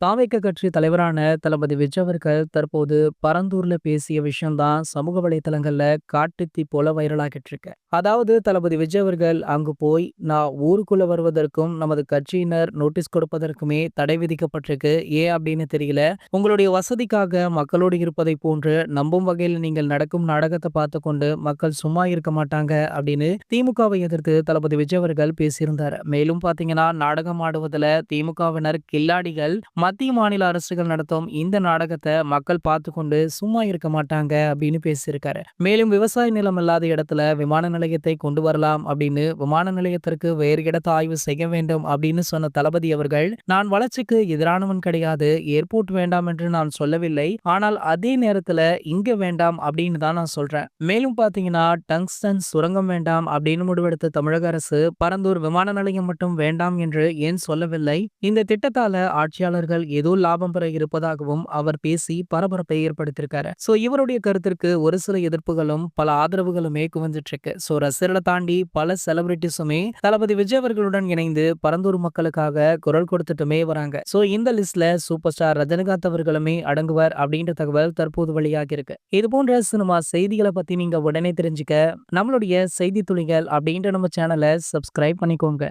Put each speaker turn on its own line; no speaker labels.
தாவேக்க கட்சி தலைவரான தளபதி விஜய் அவர்கள் தற்போது பரந்தூர்ல பேசிய விஷயம்தான் சமூக வலைத்தளங்கள்ல காட்டுத்தி போல வைரலாகிட்டு இருக்கு. அதாவது தளபதி விஜய் அவர்கள் அங்கு போய் நான் ஊருக்குள்ள வருவதற்கும் நமது கட்சியினர் நோட்டீஸ் கொடுப்பதற்குமே தடை விதிக்கப்பட்டிருக்கு. ஏன் அப்படின்னு தெரியல. உங்களுடைய வசதிக்காக மக்களோடு இருப்பதை போன்று நம்பும் வகையில் நீங்கள் நடக்கும் நாடகத்தை பார்த்து கொண்டு மக்கள் சும்மா இருக்க மாட்டாங்க அப்படின்னு திமுகவை எதிர்த்து தளபதி விஜய் அவர்கள் பேசியிருந்தார். மேலும் பாத்தீங்கன்னா நாடகம் ஆடுவதில் திமுகவினர் கில்லாடிகள் மத்திய மாநில அரசுகள் நடத்தும் இந்த நாடகத்தை மக்கள் பார்த்து கொண்டு சும்மா இருக்க மாட்டாங்க அப்படின்னு பேசியிருக்காரு. மேலும் விவசாய நிலம் இல்லாத இடத்துல விமான நிலையத்தை கொண்டு வரலாம் அப்படின்னு விமான நிலையத்திற்கு வேறு இடத்தை ஆய்வு செய்ய வேண்டும் அப்படின்னு சொன்ன தளபதி அவர்கள் நான் வளர்ச்சிக்கு எதிரானவன் கிடையாது ஏர்போர்ட் வேண்டாம் என்று நான் சொல்லவில்லை ஆனால் அதே நேரத்துல இங்க வேண்டாம் அப்படின்னு தான் நான் சொல்றேன். மேலும் பாத்தீங்கன்னா டங்ஸ்டன் சுரங்கம் வேண்டாம் அப்படின்னு முடிவெடுத்த தமிழக அரசு பரந்தூர் விமான நிலையம் மட்டும் வேண்டாம் என்று ஏன் சொல்லவில்லை? இந்த திட்டத்தால ஆட்சியாளர்கள் ஏதோ லாபம் பெற இருப்பதாகவும் அவர் பேசி பரபரப்பை ஏற்படுத்தியிருக்காரு. சோ இவருடைய கருத்திற்கு ஒரு சில எதிர்ப்புகளும் பல ஆதரவுகளுமே குவிஞ்சிட்டு இருக்கு சோ ரசிகர்களை தாண்டி பல செலிபிரிட்டிஸுமே தளபதி விஜய் அவர்களுடன் இணைந்து பரந்தூர் மக்களுக்காக குரல் கொடுத்துட்டுமே வராங்க. சோ இந்த லிஸ்ட்ல சூப்பர் ஸ்டார் ரஜினிகாந்த் அவர்களுமே அடங்குவார் அப்படின்ற தகவல் தற்போது வெளியாகி இருக்கு இது போன்ற சினிமா செய்திகளை பத்தி நீங்க உடனே தெரிஞ்சுக்க நம்மளுடைய செய்தி துளிகள் அப்படின்ற நம்ம சேனலை சப்ஸ்கிரைப் பண்ணிக்கோங்க.